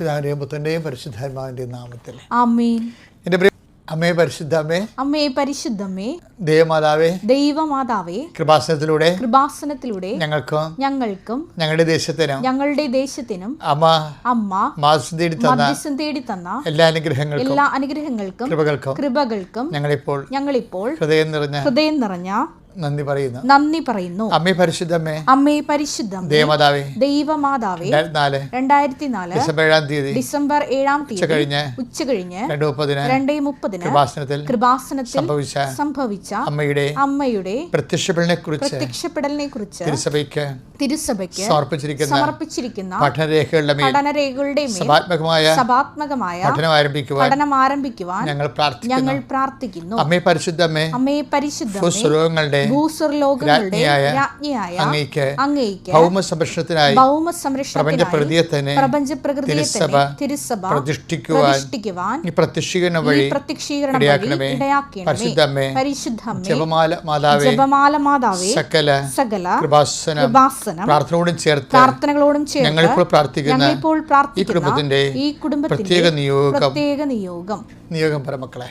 പിതാവിന്റെയും പുത്രന്റെയും പരിശുദ്ധാത്മാവിന്റെയും നാമത്തിൽ. ആമേൻ. എന്റെ പ്രിയ അമ്മേ പരിശുദ്ധ അമ്മേ പരിശുദ്ധമ്മേ. ദേവമാതാവേ. ദൈവമാതാവേ. കൃപാസനത്തിലൂടെ കൃപാസനത്തിലൂടെ ഞങ്ങൾക്കും ഞങ്ങൾക്കും ഞങ്ങളുടെ ദേശത്തിനും ഞങ്ങളുടെ ദേശത്തിനും അമ്മ അമ്മ മാസം തേടി തന്ന മാസം തേടി തന്ന എല്ലാ അനുഗ്രഹങ്ങൾക്കും എല്ലാ അനുഗ്രഹങ്ങൾക്കും കൃപകൾക്കും കൃപകൾക്കും ഞങ്ങളിപ്പോൾ ഞങ്ങളിപ്പോൾ ഹൃദയം നിറഞ്ഞ ഹൃദയം നിറഞ്ഞ നന്ദി പറയുന്നു. നന്ദി പറയുന്നു. അമ്മേ പരിശുദ്ധമ്മേ അമ്മേ പരിശുദ്ധം ദേവമാതാവേ. ദൈവമാതാവേ. രണ്ടായിരത്തി നാല് ഡിസംബർ ഏഴാം തീയതി. ഡിസംബർ ഏഴാം തീയതി. കഴിഞ്ഞ്. ഉച്ച കഴിഞ്ഞ് രണ്ട് മുപ്പതിന് രണ്ടേ മുപ്പതിന് കൃപാസനത്തിൽ കൃപാസനത്തിൽ സംഭവിച്ച സംഭവിച്ച അമ്മയുടെ അമ്മയുടെ പ്രത്യക്ഷപ്പെടലിനെ കുറിച്ച് പ്രത്യക്ഷപ്പെടലിനെ കുറിച്ച് തിരുസഭയ്ക്ക് തിരുസഭയ്ക്ക് സമർപ്പിച്ചിരിക്കുന്ന സമർപ്പിച്ചിരിക്കുന്ന പഠനരേഖകളുടെ പഠനരേഖകളുടെ സഭാത്മകമായ സഭാത്മകമായ പഠനം ആരംഭിക്കുവാൻ പഠനം ആരംഭിക്കുവാൻ ഞങ്ങൾ പ്രാർത്ഥിക്കുന്നു. ഞങ്ങൾ പ്രാർത്ഥിക്കുന്നു. അമ്മേ പരിശുദ്ധമ്മേ അമ്മേ പരിശുദ്ധ ഭൂസ്വർലോകങ്ങളുടെ രാജ്ഞിയായ രാജ്ഞിയായ അങ്ങേക്ക് അങ്ങേയ്ക്ക് ഭൗമ സംരക്ഷണത്തിനായി ഭൗമ പ്രപഞ്ച പ്രകൃതിയെ തന്നെ പ്രപഞ്ച പ്രകൃതിയെ തിരുസഭ തന്നെ തിരുസഭ പ്രതിഷ്ഠിക്കുവാൻ ഈ പ്രത്യക്ഷീകരണം വഴി പ്രത്യക്ഷീകരണം വഴി ഇടയാക്കണമേ. ഇടയാക്കണമേ. പരിശുദ്ധമ്മേ പരിശുദ്ധമ്മേ ജപമാല മാതാവേ ജപമാല മാതാവേ സകല സകല കൃപാസനം കൃപാസനം പ്രാർത്ഥനയോടും ചേർത്ത് പ്രാർത്ഥനകളോടും ചേർത്ത് ഞങ്ങളിപ്പോൾ പ്രാർത്ഥിക്കുന്ന ഞങ്ങളിപ്പോൾ ഈ കുടുംബത്തിന്റെ ഈ കുടുംബത്തിന്റെ പ്രത്യേക നിയോഗം. പ്രത്യേക നിയോഗം. നിയോഗം പരമക്കളെ.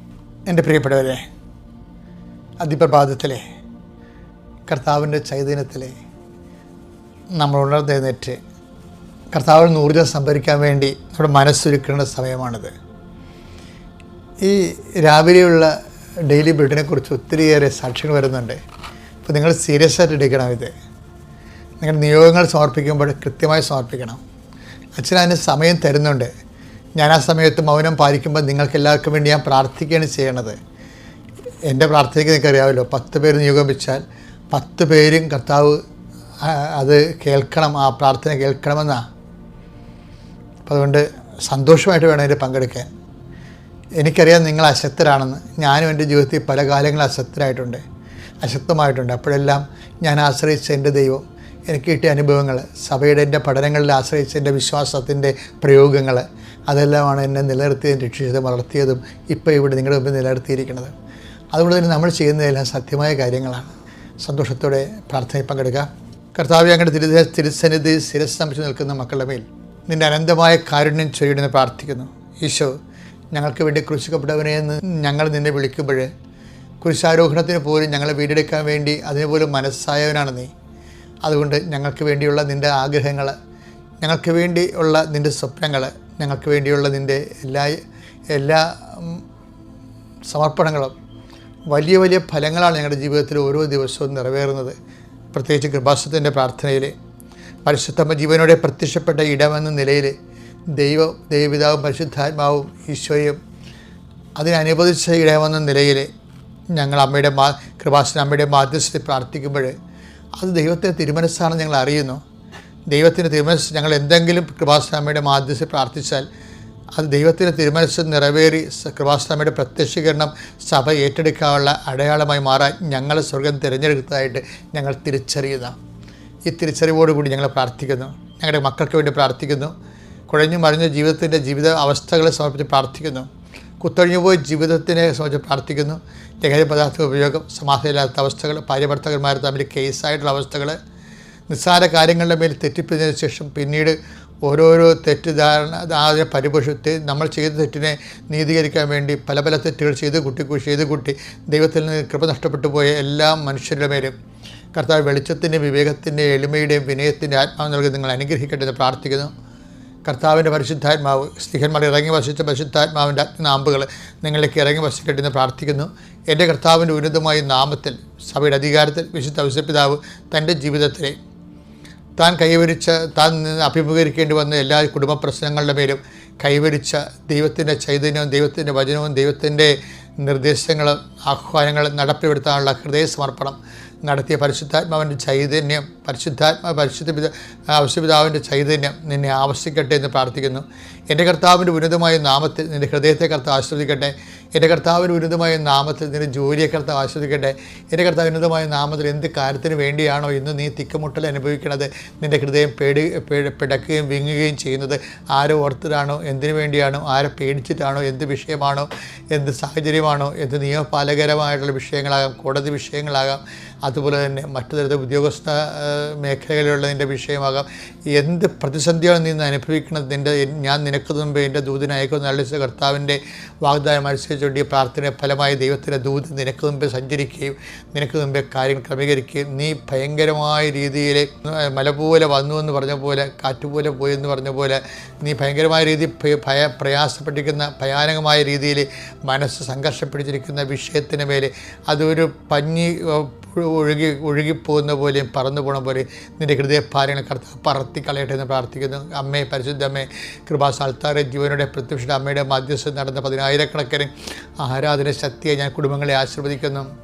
എന്റെ പ്രിയപ്പെട്ടവരെ അതിപ്രഭാതത്തിലെ കർത്താവിന്റെ ചൈതന്യത്തിലെ നമ്മൾ ഉണർന്നെഴുന്നേറ്റ് കർത്താവിൽ നിന്ന് ഊർജം സംഭരിക്കാൻ വേണ്ടി നമ്മുടെ മനസ്സൊരുക്കേണ്ട സമയമാണിത്. ഈ രാവിലെയുള്ള ഡെയിലി ബ്രിഡിനെ കുറിച്ച് ഒത്തിരിയേറെ സാക്ഷ്യങ്ങൾ വരുന്നുണ്ട്. അപ്പോൾ നിങ്ങൾ സീരിയസ് ആയിട്ട് എടുക്കണം ഇത്. നിങ്ങളുടെ നിയോഗങ്ങൾ സമർപ്പിക്കുമ്പോൾ കൃത്യമായി സമർപ്പിക്കണം. അച്ഛൻ അതിന് സമയം തരുന്നുണ്ട്. ഞാൻ ആ സമയത്ത് മൗനം പാലിക്കുമ്പോൾ നിങ്ങൾക്ക് എല്ലാവർക്കും വേണ്ടി ഞാൻ പ്രാർത്ഥിക്കുകയാണ് ചെയ്യണത്. എന്റെ പ്രാർത്ഥനയ്ക്ക് നിങ്ങൾക്ക് അറിയാമല്ലോ പത്ത് പേര് നിയോഗിച്ചാൽ പത്ത് പേരും കർത്താവ് അത് കേൾക്കണം ആ പ്രാർത്ഥന കേൾക്കണമെന്നാണ് അപ്പോൾ അതുകൊണ്ട് സന്തോഷമായിട്ട് വേണം അതിൽ പങ്കെടുക്കാൻ. എനിക്കറിയാം നിങ്ങൾ അശക്തരാണെന്ന്. ഞാനും എന്റെ ജീവിതത്തിൽ പല കാലങ്ങളും അശക്തരായിട്ടുണ്ട് അശക്തമായിട്ടുണ്ട്. അപ്പോഴെല്ലാം ഞാൻ ആശ്രയിച്ച എന്റെ ദൈവം എനിക്ക് കിട്ടിയ അനുഭവങ്ങൾ സഭയുടെ എന്റെ പഠനങ്ങളിൽ ആശ്രയിച്ച എന്റെ വിശ്വാസത്തിന്റെ പ്രയോഗങ്ങൾ അതെല്ലാമാണ് എന്നെ നിലനിർത്തിയതും രക്ഷിച്ചതും വളർത്തിയതും ഇപ്പോൾ ഇവിടെ നിങ്ങളുടെ മുമ്പിൽ നിലനിർത്തിയിരിക്കുന്നത്. അതുകൊണ്ട് തന്നെ നമ്മൾ ചെയ്യുന്നതെല്ലാം സത്യമായ കാര്യങ്ങളാണ്. സന്തോഷത്തോടെ പ്രാർത്ഥനയിൽ പങ്കെടുക്കുക കർത്താവ് അങ്ങനെ തിരു തിരുസന്നിധി ശിരസ് നിൽക്കുന്ന മക്കളുടെ മേൽ നിന്റെ അനന്തമായ കാരുണ്യം ചൊരിയണമെന്ന് പ്രാർത്ഥിക്കുന്നു. ഈശോ ഞങ്ങൾക്ക് വേണ്ടി ക്രൂശിക്കപ്പെട്ടവനെ എന്ന് ഞങ്ങൾ നിന്നെ വിളിക്കുമ്പോൾ കുരിശാരോഹണത്തിന് പോലും ഞങ്ങളെ വീടെടുക്കാൻ വേണ്ടി അതിനുപോലും മനസ്സായവനാണ് നീ. അതുകൊണ്ട് ഞങ്ങൾക്ക് വേണ്ടിയുള്ള നിന്റെ ആഗ്രഹങ്ങൾ ഞങ്ങൾക്ക് വേണ്ടിയുള്ള നിന്റെ സ്വപ്നങ്ങൾ ഞങ്ങൾക്ക് വേണ്ടിയുള്ള നിന്റെ എല്ലാ എല്ലാ സമർപ്പണങ്ങളും വലിയ വലിയ ഫലങ്ങളാണ് ഞങ്ങളുടെ ജീവിതത്തിൽ ഓരോ ദിവസവും നിറവേറുന്നത്. പ്രത്യേകിച്ച് കൃപാസത്തിന്റെ പ്രാർത്ഥനയിൽ പരിശുദ്ധമ്മ ജീവനോടെ പ്രത്യക്ഷപ്പെട്ട ഇടമെന്ന നിലയിൽ ദൈവ ദൈവപിതാവും പരിശുദ്ധാത്മാവും ഈശോയും അതിനനുവദിച്ച ഇടമെന്ന നിലയിൽ ഞങ്ങൾ അമ്മയുടെ മാ കൃപാസന അമ്മയുടെ മാധ്യസ്ഥത്തിൽ പ്രാർത്ഥിക്കുമ്പോൾ അത് ദൈവത്തെ തിരുമനസ്സാണെന്ന് ഞങ്ങൾ അറിയുന്നു. ദൈവത്തിന്റെ തിരുമനസ് ഞങ്ങൾ എന്തെങ്കിലും കൃപാസ്വാമിയുടെ മാധ്യസ്ഥ പ്രാർത്ഥിച്ചാൽ അത് ദൈവത്തിന്റെ തിരുമനസ് നിറവേറി കൃപാസ്വാമിയുടെ പ്രത്യക്ഷീകരണം സഭ ഏറ്റെടുക്കാനുള്ള അടയാളമായി മാറാൻ ഞങ്ങൾ സ്വർഗം തിരഞ്ഞെടുത്തതായിട്ട് ഞങ്ങൾ തിരിച്ചറിയുന്ന ഈ തിരിച്ചറിവോടുകൂടി ഞങ്ങൾ പ്രാർത്ഥിക്കുന്നു. ഞങ്ങളുടെ മക്കൾക്ക് വേണ്ടി പ്രാർത്ഥിക്കുന്നു. കുഴഞ്ഞു മറിഞ്ഞ ജീവിതത്തിന്റെ ജീവിത അവസ്ഥകളെ സമർപ്പിച്ച് പ്രാർത്ഥിക്കുന്നു. കുത്തഴിഞ്ഞു പോയ ജീവിതത്തിനെ സംബന്ധിച്ച് പ്രാർത്ഥിക്കുന്നു. ലഹരി പദാർത്ഥ ഉപയോഗം സമാധാനമില്ലാത്ത അവസ്ഥകൾ ഭാര്യഭർത്തകന്മാർ തമ്മിൽ കേസായിട്ടുള്ള അവസ്ഥകൾ നിസ്സാര കാര്യങ്ങളുടെ മേൽ തെറ്റിപ്പിച്ചതിന് ശേഷം പിന്നീട് ഓരോരോ തെറ്റിദ്ധാരണ അതിനെ പരിപോഷത്തെ നമ്മൾ ചെയ്ത തെറ്റിനെ നീതീകരിക്കാൻ വേണ്ടി പല പല തെറ്റുകൾ ചെയ്ത് കുട്ടി ചെയ്ത് കുട്ടി ദൈവത്തിൽ നിന്ന് കൃപ നഷ്ടപ്പെട്ടു പോയ എല്ലാ മനുഷ്യരുടെ മേലും കർത്താവ് വെളിച്ചത്തിന്റെയും വിവേകത്തിന്റെ എളിമയുടെയും വിനയത്തിന്റെ ആത്മാവ് നൽകി നിങ്ങൾ അനുഗ്രഹിക്കട്ടെ എന്ന് പ്രാർത്ഥിക്കുന്നു. കർത്താവിന്റെ പരിശുദ്ധാത്മാവ് സ്ത്രീഹന്മാർ ഇറങ്ങി വസിച്ച പരിശുദ്ധാത്മാവിന്റെ നാമ്പുകൾ നിങ്ങളിലേക്ക് ഇറങ്ങി വസിക്കട്ടെ എന്ന് പ്രാർത്ഥിക്കുന്നു. എന്റെ കർത്താവിന്റെ ഉന്നതമായ നാമത്തിൽ സഭയുടെ അധികാരത്തിൽ വിശുദ്ധ ഔസപിതാവ് തന്റെ ജീവിതത്തിലെ താൻ കൈവരിച്ച താൻ അഭിമുഖീകരിക്കേണ്ടി വന്ന എല്ലാ കുടുംബ പ്രശ്നങ്ങളുടെ മേലും കൈവരിച്ച ദൈവത്തിന്റെ ചൈതന്യവും ദൈവത്തിന്റെ വചനവും ദൈവത്തിന്റെ നിർദ്ദേശങ്ങളും ആഹ്വാനങ്ങളും നടപ്പിലെടുത്താനുള്ള ഹൃദയ സമർപ്പണം നടത്തിയ പരിശുദ്ധാത്മാവിന്റെ ചൈതന്യം പരിശുദ്ധാത്മാ പരിശുദ്ധ പിത ഔഷപിതാവിന്റെ ചൈതന്യം നിന്നെ ആവശ്യിക്കട്ടെ എന്ന് പ്രാർത്ഥിക്കുന്നു. എന്റെ കർത്താവിന്റെ ഉന്നതമായ നാമത്തിൽ നിന്റെ ഹൃദയത്തെ കർത്താവ് ആസ്വദിക്കട്ടെ എന്റെ കർത്താവിന്റെ ഉന്നതമായ നാമത്തിൽ നിന്റെ ജോലിയെ കർത്താവ് ആസ്വദിക്കട്ടെ എന്റെ കർത്താവ് ഉന്നതമായ നാമത്തിൽ എന്ത് കാര്യത്തിന് വേണ്ടിയാണോ ഇന്ന് നീ തിക്കുമുട്ടൽ അനുഭവിക്കുന്നത്? നിന്റെ ഹൃദയം പേടി പിടക്കുകയും വിങ്ങുകയും ചെയ്യുന്നത് ആരെ ഓർത്തിട്ടാണോ എന്തിനു വേണ്ടിയാണോ? ആരെ പേടിച്ചിട്ടാണോ? എന്ത് വിഷയമാണോ? എന്ത് സാഹചര്യമാണോ? എന്ത് നിയമപാലകരമായിട്ടുള്ള വിഷയങ്ങളാകാം കോടതി വിഷയങ്ങളാകാം. അതുപോലെ തന്നെ മറ്റു തരത്തിൽ ഉദ്യോഗസ്ഥ മേഖലകളിലുള്ള നിന്റെ വിഷയമാകാം. എന്ത് പ്രതിസന്ധിയാണ് നീ അനുഭവിക്കുന്നത്? നിന്റെ ഞാൻ നിനക്ക് മുമ്പ് എന്റെ ദൂതിനെ നല്ല കർത്താവിന്റെ വാഗ്ദാനം അനുസരിച്ചുകൊണ്ടിയ പ്രാർത്ഥന ഫലമായ ദൈവത്തിന്റെ ദൂത് നിനക്ക് മുമ്പ് സഞ്ചരിക്കുകയും നിനക്ക് മുമ്പേ കാര്യം ക്രമീകരിക്കുകയും നീ ഭയങ്കരമായ രീതിയിൽ മല പോലെ വന്നു എന്ന് പറഞ്ഞ പോലെ കാറ്റുപോലെ പോയി എന്ന് പറഞ്ഞ പോലെ നീ ഭയങ്കരമായ രീതിയിൽ ഭയ- പ്രയാസപ്പെട്ടിരിക്കുന്ന ഭയാനകമായ രീതിയിൽ മനസ്സ് സംഘർഷപ്പെട്ടിരിക്കുന്ന വിഷയത്തിന് മേലെ അതൊരു പഞ്ഞി ഒഴുകി ഒഴുകിപ്പോകുന്ന പോലെയും പറന്നു പോണ പോലെയും നിന്റെ ഹൃദയഭാരങ്ങൾ കർത്താവ് പറത്തി കളയട്ടെ എന്ന് പ്രാർത്ഥിക്കുന്നു. അമ്മയെ പരിശുദ്ധ അമ്മേ കൃപാ സാൽത്താറെ ജീവനോടെ പ്രത്യക്ഷ അമ്മയുടെ മധ്യസ്ഥം നടന്ന പതിനായിരക്കണക്കിന് ആരാധന ശക്തിയെ ഞാൻ കുടുംബങ്ങളെ ആശീർവദിക്കുന്നു.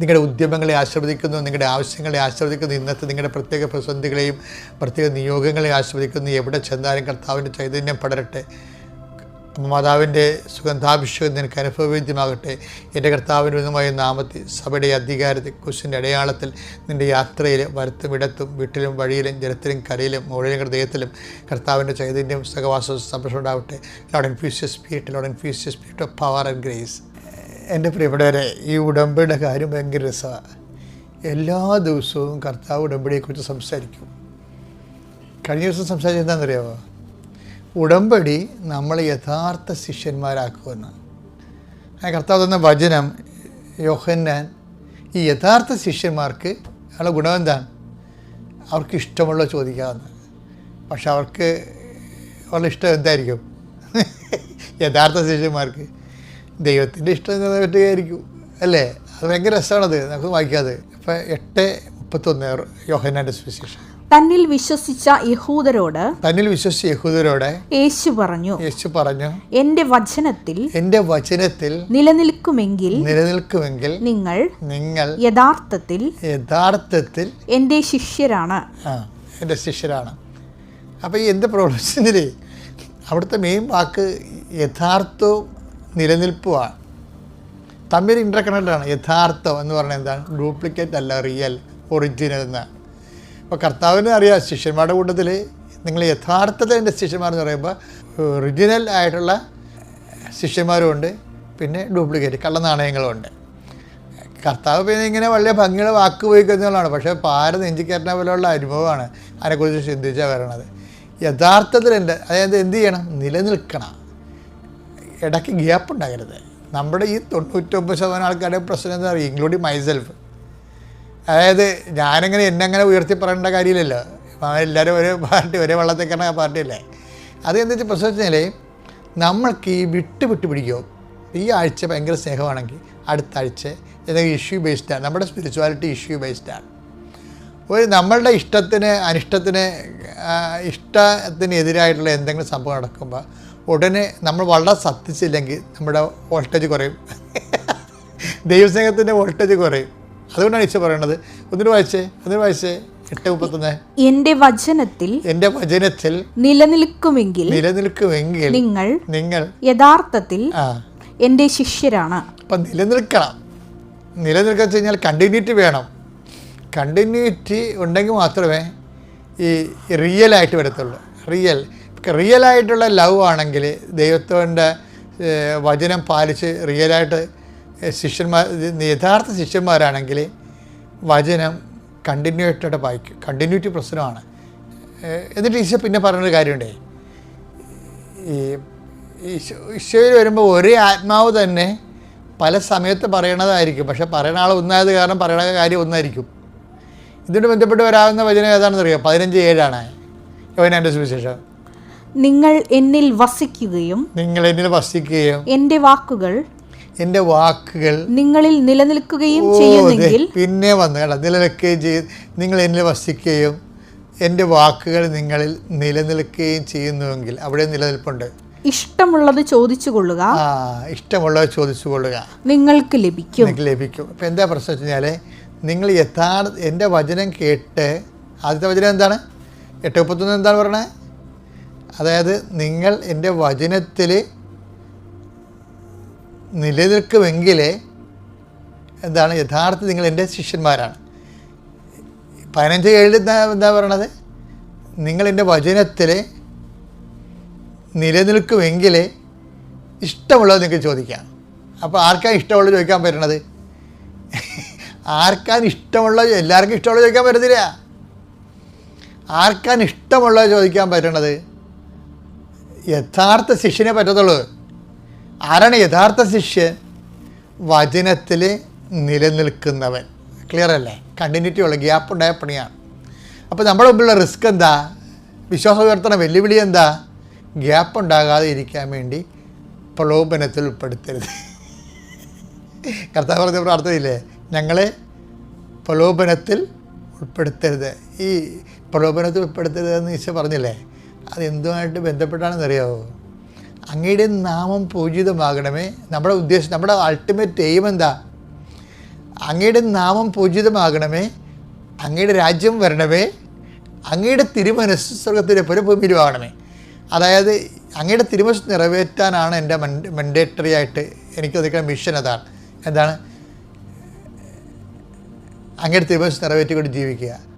നിങ്ങളുടെ ഉദ്യമങ്ങളെ ആശീർവദിക്കുന്നു നിങ്ങളുടെ ആവശ്യങ്ങളെ ആശീർവദിക്കുന്നു. ഇന്നത്തെ നിങ്ങളുടെ പ്രത്യേക പ്രതിസന്ധികളെയും പ്രത്യേക നിയോഗങ്ങളെ ആശീർവദിക്കുന്നു. എവിടെ ചെന്നാലും കർത്താവിന്റെ ചൈതന്യം പടരട്ടെ. മാതാവിന്റെ സുഗന്ധാഭിഷേകം നിനക്ക് അനുഭവവേദ്യമാകട്ടെ എന്റെ കർത്താവിന്റെ ഉന്നതമായ നാമത്തിൽ സഭയുടെ അധികാരത്തിൽ കുശിന്റെ അടയാളത്തിൽ നിന്റെ യാത്രയിൽ വരത്തും ഇടത്തും വീട്ടിലും വഴിയിലും ജലത്തിലും കരയിലും മുകളിലും ഹൃദയത്തിലും കർത്താവിന്റെ ചൈതന്യം സഹവാസ സംരക്ഷണം ഉണ്ടാവട്ടെ. Lord fuse spirit lord fuse spirit of power and grace എന്റെ പ്രിയപ്പെട്ടവരെ ഈ ഉടമ്പടിയുടെ കാര്യം ഭയങ്കര രസമാണ് എല്ലാ ദിവസവും കർത്താവ് ഉടമ്പടിയെക്കുറിച്ച് സംസാരിക്കും. കഴിഞ്ഞ ദിവസം സംസാരിച്ചത് എന്താണെന്നറിയാമോ ഉടമ്പടി നമ്മളെ യഥാർത്ഥ ശിഷ്യന്മാരാക്കുമെന്ന്. കർത്താവ് തന്ന വചനം യോഹന്നാൻ ഈ യഥാർത്ഥ ശിഷ്യന്മാർക്ക് ഉള്ള ഗുണം എന്താണ്? അവർക്ക് ഇഷ്ടമുള്ള ചോദിക്കാവുന്ന. പക്ഷെ അവർക്ക് ഉള്ള ഇഷ്ടം എന്തായിരിക്കും? യഥാർത്ഥ ശിഷ്യന്മാർക്ക്. ദൈവത്തിന്റെ ഇഷ്ടം പറ്റുകയായിരിക്കും അല്ലേ? അത് ഭയങ്കര രസമാണത് നമുക്ക് വായിക്കാതെ. ഇപ്പം എട്ട് മുപ്പത്തൊന്ന് യോഹന്നാന്റെ സുവിശേഷം. തന്നിൽ വിശ്വസിച്ച യഹൂദരോട് തന്നിൽ വിശ്വസിച്ച യഹൂദരോട് യേശു പറഞ്ഞു യേശു പറഞ്ഞു എന്റെ വചനത്തിൽ എന്റെ വചനത്തിൽ നിലനിൽക്കുമെങ്കിൽ നിലനിൽക്കുമെങ്കിൽ നിങ്ങൾ നിങ്ങൾ യഥാർത്ഥത്തിൽ യഥാർത്ഥത്തിൽ എന്റെ ശിഷ്യരാണ്. ആ എന്റെ ശിഷ്യരാണ്. അപ്പോൾ ഈ എന്റെ പ്രൊഡക്ഷനിൽ അവിടുത്തെ മെയിൻ വാക്ക് യഥാർത്ഥവും നിലനിൽപ്പുമാണ്. തമ്മിൽ ഇന്റർ ആണ്. യഥാർത്ഥം എന്ന് പറഞ്ഞാൽ എന്താണ്? ഡ്യൂപ്ലിക്കേറ്റ് അല്ല റിയൽ ഒറിജിനൽ എന്നാണ് അപ്പോൾ കർത്താവിന് അറിയാം ശിഷ്യന്മാരുടെ കൂട്ടത്തിൽ നിങ്ങൾ യഥാർത്ഥത്തിൽ എന്റെ ശിഷ്യന്മാരെന്ന് പറയുമ്പോൾ ഒറിജിനൽ ആയിട്ടുള്ള ശിഷ്യന്മാരുമുണ്ട് പിന്നെ ഡ്യൂപ്ലിക്കേറ്റ് കള്ള നാണയങ്ങളുമുണ്ട്. കർത്താവ് പിന്നെ ഇങ്ങനെ വലിയ ഭംഗിയുള്ള വാക്ക് ഉപയോഗിക്കുന്നതാണ് പക്ഷേ പാര നെഞ്ചിക്കയറ്റുന്ന പോലെയുള്ള അനുഭവമാണ് അതിനെക്കുറിച്ച് ചിന്തിച്ചാൽ വരണത്. യഥാർത്ഥത്തിൽ എന്റെ അതായത് എന്ത് ചെയ്യണം? നിലനിൽക്കണം. ഇടയ്ക്ക് ഗ്യാപ്പ് ഉണ്ടാകരുത്. നമ്മുടെ ഈ തൊണ്ണൂറ്റൊമ്പത് ശതമാനം ആൾക്കാരുടെ പ്രശ്നം എന്താ പറയുക? ഇൻക്ലൂഡിങ് മൈസെൽഫ് അതായത് ഞാനങ്ങനെ എന്നെങ്ങനെ ഉയർത്തി പറയേണ്ട കാര്യമില്ലല്ലോ. എല്ലാവരും ഒരേ പാർട്ടി ഒരേ വള്ളത്തിൽ കിടന്ന പാർട്ടിയല്ലേ അത് എന്താ വെച്ചാൽ പ്രശ്നം വെച്ചാൽ നമ്മൾക്ക് ഈ വിട്ട് വിട്ട് പിടിക്കുമോ ഈ ആഴ്ച ഭയങ്കര സ്നേഹമാണെങ്കിൽ അടുത്ത ആഴ്ച ഏതെങ്കിലും ഇഷ്യൂ ബേസ്ഡാണ് നമ്മുടെ സ്പിരിച്വാലിറ്റി ഇഷ്യൂ ബേസ്ഡാണ് ഒരു നമ്മളുടെ ഇഷ്ടത്തിന് അനിഷ്ടത്തിന് ഇഷ്ടത്തിനെതിരായിട്ടുള്ള എന്തെങ്കിലും സംഭവം നടക്കുമ്പോൾ ഉടനെ നമ്മൾ വളരെ സത്യിച്ചില്ലെങ്കിൽ നമ്മുടെ വോൾട്ടേജ് കുറയും. ദൈവസ്നേഹത്തിന്റെ വോൾട്ടേജ് കുറയും. അതുകൊണ്ടാണ് ഈശോ പറയണത്. ഒന്നിന് വായിച്ചേ ഒന്നിന് വായിച്ചേ. എട്ട് മുപ്പത്തൊന്ന്. എന്റെ വചനത്തിൽ എന്റെ വചനത്തിൽ നിലനിൽക്കുമെങ്കിൽ നിലനിൽക്കുമെങ്കിൽ നിങ്ങൾ നിങ്ങൾ യഥാർത്ഥത്തിൽ എന്റെ ശിഷ്യരാണ്. അപ്പം നിലനിൽക്കണം. നിലനിൽക്കുക വെച്ച് കഴിഞ്ഞാൽ കണ്ടിന്യൂറ്റി വേണം. കണ്ടിന്യൂറ്റി ഉണ്ടെങ്കിൽ മാത്രമേ ഈ റിയൽ ആയിട്ട് വരത്തുള്ളൂ. റിയൽ റിയൽ ആയിട്ടുള്ള ലവ് ആണെങ്കിൽ ദൈവത്തിന്റെ വചനം പാലിച്ച് റിയലായിട്ട് ശിഷ്യന്മാർ യഥാർത്ഥ ശിഷ്യന്മാരാണെങ്കിൽ വചനം കണ്ടിന്യൂറ്റോടെ വായിക്കും. കണ്ടിന്യൂറ്റി പ്രശ്നമാണ്. എന്നിട്ട് ഈശോ പിന്നെ പറഞ്ഞൊരു കാര്യമുണ്ടേ. ഈ ഈശോ ഈശോയിൽ വരുമ്പോൾ ഒരേ ആത്മാവ് തന്നെ പല സമയത്ത് പറയണതായിരിക്കും. പക്ഷെ പറയുന്ന ആൾ ഒന്നായത് കാരണം പറയണ കാര്യം ഒന്നായിരിക്കും. ഇതിനോട് ബന്ധപ്പെട്ട് വരാവുന്ന വചനം ഏതാണെന്ന് അറിയാം പതിനഞ്ച് ഏഴാണ്. യോനാന്റെ സുവിശേഷം? നിങ്ങൾ എന്നിൽ വസിക്കുകയും നിങ്ങൾ എന്നിൽ വസിക്കുകയും എന്റെ വാക്കുകൾ എന്റെ വാക്കുകൾ നിങ്ങളിൽ നിലനിൽക്കുകയും ചെയ്യുന്നെങ്കിൽ പിന്നെ വന്നു കേട്ടോ. നിലനിൽക്കുകയും ചെയ്ത് നിങ്ങൾ എന്നിൽ വസിക്കുകയും എന്റെ വാക്കുകൾ നിങ്ങളിൽ നിലനിൽക്കുകയും ചെയ്യുന്നുവെങ്കിൽ അവിടെ നിലനിൽപ്പുണ്ട്. ഇഷ്ടമുള്ളത് ചോദിച്ചു കൊള്ളുക ആ ഇഷ്ടമുള്ളത് ചോദിച്ചു കൊള്ളുക നിങ്ങൾക്ക് ലഭിക്കും. നിങ്ങൾക്ക് ലഭിക്കും. അപ്പൊ എന്താ പ്രശ്നം വെച്ച് കഴിഞ്ഞാൽ നിങ്ങൾ യഥാർത്ഥ എന്റെ വചനം കേട്ട് ആദ്യത്തെ വചനം എന്താണ്? എട്ട് മുപ്പത്തൊന്ന് എന്താണ് പറയണേ അതായത് നിങ്ങൾ എന്റെ വചനത്തിൽ നിലനിൽക്കുമെങ്കിൽ എന്താണ് യഥാർത്ഥത്തിൽ നിങ്ങൾ എന്റെ ശിഷ്യന്മാരാണ്. പതിനഞ്ച് ഏഴിൽ എന്താ എന്താ പറയണത്? നിങ്ങളെന്റെ വചനത്തിൽ നിലനിൽക്കുമെങ്കിൽ ഇഷ്ടമുള്ളത് നിങ്ങൾക്ക് ചോദിക്കാം. അപ്പോൾ ആർക്കാണ് ഇഷ്ടമുള്ളത് ചോദിക്കാൻ പറ്റണത്? ആർക്കാണ് ഇഷ്ടമുള്ള എല്ലാവർക്കും ഇഷ്ടമുള്ള ചോദിക്കാൻ പറ്റത്തില്ല. ആർക്കാണ് ഇഷ്ടമുള്ളത് ചോദിക്കാൻ പറ്റണത്? യഥാർത്ഥ ശിഷ്യനെ പറ്റത്തുള്ളൂ. ആരാണ് യഥാർത്ഥ ശിഷ്യൻ വചനത്തിൽ നിലനിൽക്കുന്നവൻ. ക്ലിയർ അല്ലേ? കണ്ടിന്യൂറ്റി ഉള്ള ഗ്യാപ്പ് ഉണ്ടായ പണിയാണ്. അപ്പോൾ നമ്മുടെ മുമ്പിലുള്ള റിസ്ക് എന്താ? വിശ്വാസം ഉയർത്തണ വെല്ലുവിളി എന്താ? ഗ്യാപ്പ് ഉണ്ടാകാതെ ഇരിക്കാൻ വേണ്ടി പ്രലോഭനത്തിൽ ഉൾപ്പെടുത്തരുത്. കർത്താവ് പറഞ്ഞ പ്രാർത്ഥനയില്ലേ? ഞങ്ങളെ പ്രലോഭനത്തിൽ ഉൾപ്പെടുത്തരുത്. ഈ പ്രലോഭനത്തിൽ ഉൾപ്പെടുത്തരുത് എന്ന് ഈശോ പറഞ്ഞില്ലേ? അത് എന്തുമായിട്ട് ബന്ധപ്പെട്ടാണെന്ന് അറിയാമോ അങ്ങയുടെ നാമം പൂജിതമാകണമേ. നമ്മുടെ ഉദ്ദേശം നമ്മുടെ അൾട്ടിമേറ്റ് എയിം എന്താ? അങ്ങയുടെ നാമം പൂജിതമാകണമേ. അങ്ങയുടെ രാജ്യം വരണമേ. അങ്ങയുടെ തിരുമനസ് സ്വർഗത്തിലെ പോലെ ഭൂമിയിലുമാകണമേ അതായത് അങ്ങയുടെ തിരുമനസ് നിറവേറ്റാനാണ് എന്റെ മെൻഡേറ്ററി ആയിട്ട് എനിക്ക് ഒതുക്കുന്ന മിഷൻ അതാണ്. എന്താണ്? അങ്ങയുടെ തിരുമനസ് നിറവേറ്റിക്കൊണ്ട് ജീവിക്കുക.